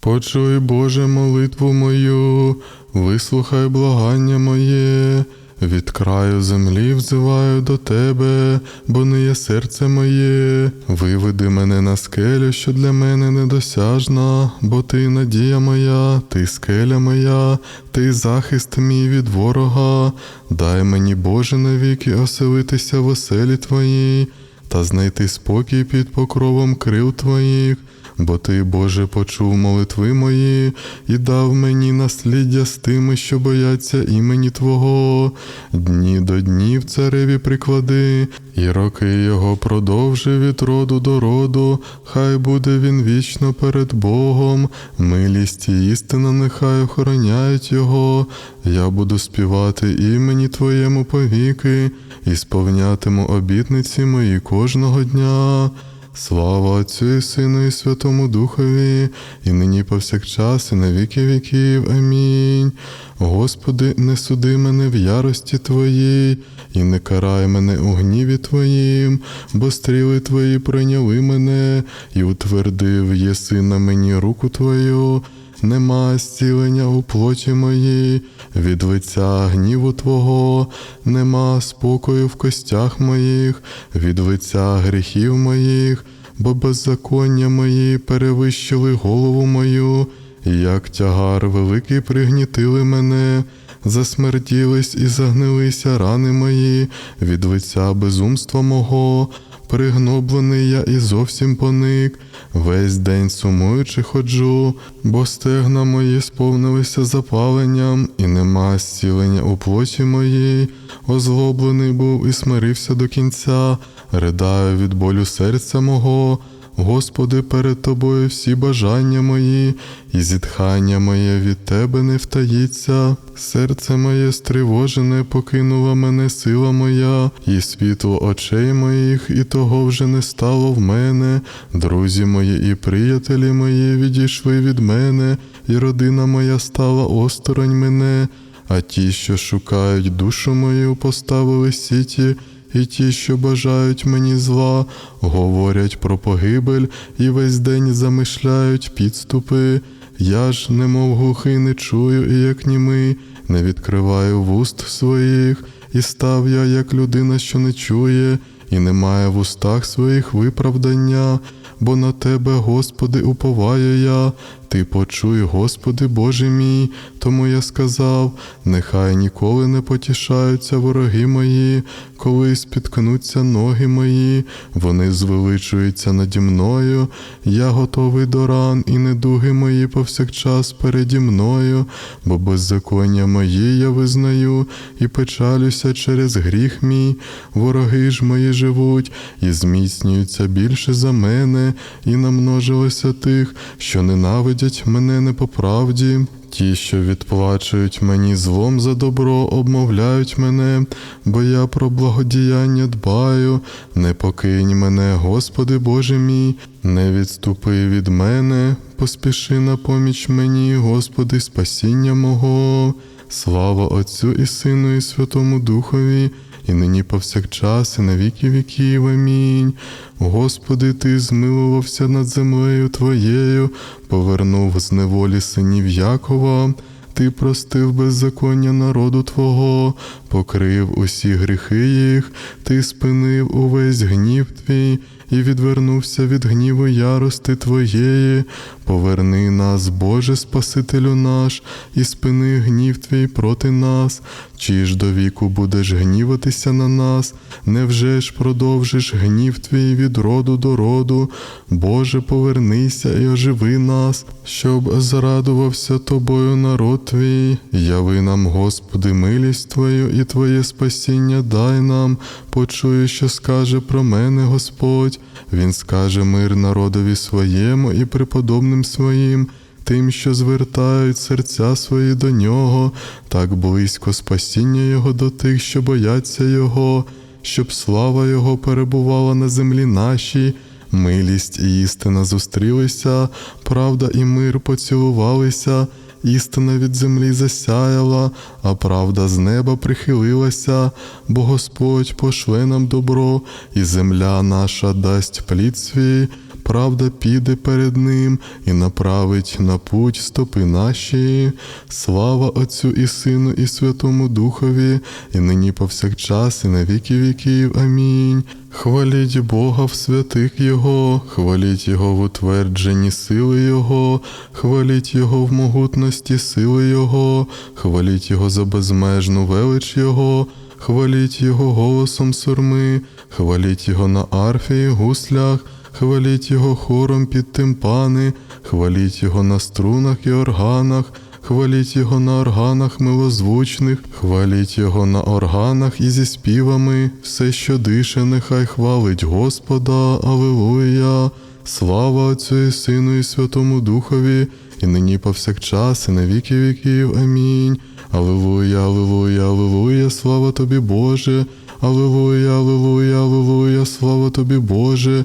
Почуй, Боже, молитву мою, вислухай благання моє. Від краю землі взиваю до тебе, бо не є серце моє. Виведи мене на скелю, що для мене недосяжна, бо ти надія моя, ти скеля моя, ти захист мій від ворога. Дай мені, Боже, навіки оселитися в оселі твоїй та знайти спокій під покровом крил твоїх. Бо ти, Боже, почув молитви мої і дав мені насліддя з тими, що бояться імені Твого. Дні до днів цареві приклади, і роки його продовжи від роду до роду, хай буде він вічно перед Богом, милість і істина нехай охороняють його. Я буду співати імені Твоєму повіки, і сповнятиму обітниці мої кожного дня. Слава Отцю і Сину і Святому Духові, і нині повсякчас, і на віки віків. Амінь. Господи, не суди мене в ярості Твоїй, і не карай мене у гніві Твоїм, бо стріли Твої прийняли мене, і утвердив єси на мені руку Твою. Нема зцілення у плоті моїй, від лиця гніву Твого, нема спокою в костях моїх, від лиця гріхів моїх, бо беззаконня мої перевищили голову мою, як тягар великий пригнітили мене, засмертілись і загнилися рани мої, від лиця безумства мого. Пригноблений я і зовсім поник, весь день сумуючи ходжу, бо стегна мої сповнилися запаленням, і нема зцілення у плоті моїй. Озлоблений був і смирився до кінця, ридаю від болю серця мого. Господи, перед Тобою всі бажання мої, і зітхання моє від Тебе не втаїться. Серце моє стривожене покинула мене сила моя, і світло очей моїх, і того вже не стало в мене. Друзі мої і приятелі мої відійшли від мене, і родина моя стала осторонь мене. А ті, що шукають душу мою, поставили сіті, і ті, що бажають мені зла, говорять про погибель і весь день замишляють підступи. Я ж, немов глухий, не чую, і як німий, не відкриваю вуст своїх, і став я, як людина, що не чує, і не має в устах своїх виправдання, бо на тебе, Господи, уповаю я. Ти почуй, Господи Боже мій, тому я сказав: нехай ніколи не потішаються вороги мої, коли спіткнуться ноги мої, вони звеличуються наді мною, я готовий до ран, і недуги мої повсякчас переді мною, бо беззаконня мої я визнаю і печалюся через гріх мій, вороги ж мої живуть і зміцнюються більше за мене, і намножилося тих, що ненавидять мене не по правді. Ті, що відплачують мені злом за добро, обмовляють мене, бо я про благодіяння дбаю. Не покинь мене, Господи Боже мій, не відступи від мене, поспіши на поміч мені, Господи, спасіння мого. Слава Отцю і Сину, і Святому Духові, і нині повсякчас, і на віки віків. Амінь. Господи, Ти змилувався над землею Твоєю, повернув з неволі синів Якова. Ти простив беззаконня народу Твого, покрив усі гріхи їх, ти спинив увесь гнів твій і відвернувся від гніву ярости Твоєї. Поверни нас, Боже Спасителю наш, і спини гнів Твій проти нас. Чи ж до віку будеш гніватися на нас? Невже ж продовжиш гнів Твій від роду до роду? Боже, повернися і оживи нас, щоб зрадувався Тобою народ Твій. Яви нам, Господи, милість Твою і Твоє спасіння дай нам. Почую, що скаже про мене Господь. Він скаже мир народові своєму і преподобним своїм. Тим, що звертають серця свої до нього, так близько спасіння Його до тих, що бояться Його, щоб слава Його перебувала на землі нашій, милість і істина зустрілися, правда і мир поцілувалися, істина від землі засяяла, а правда з неба прихилилася, бо Господь пошле нам добро, і земля наша дасть плід свій. Правда піде перед ним і направить на путь стопи наші. Слава Отцю і Сину, і Святому Духові, і нині повсякчас, і на віки віків. Амінь. Хваліть Бога в святих Його, хваліть Його в утвердженні сили Його, хваліть Його в могутності сили Його, хваліть Його за безмежну велич Його, хваліть Його голосом сурми, хваліть Його на арфі і гуслях, хваліть Його хором під тимпани, хваліть Його на струнах і органах. Хваліть його на органах милозвучних, хваліть його на органах і зі співами, все, що дише, нехай хвалить Господа, Алилуя. Слава Отцю і Сину, і Святому Духові, і нині повсякчас, і на віки віків. Амінь. Алилуя, Алилуя, Алилуя, слава тобі, Боже. Алилуя, Алилуя, Алилуя, слава тобі, Боже.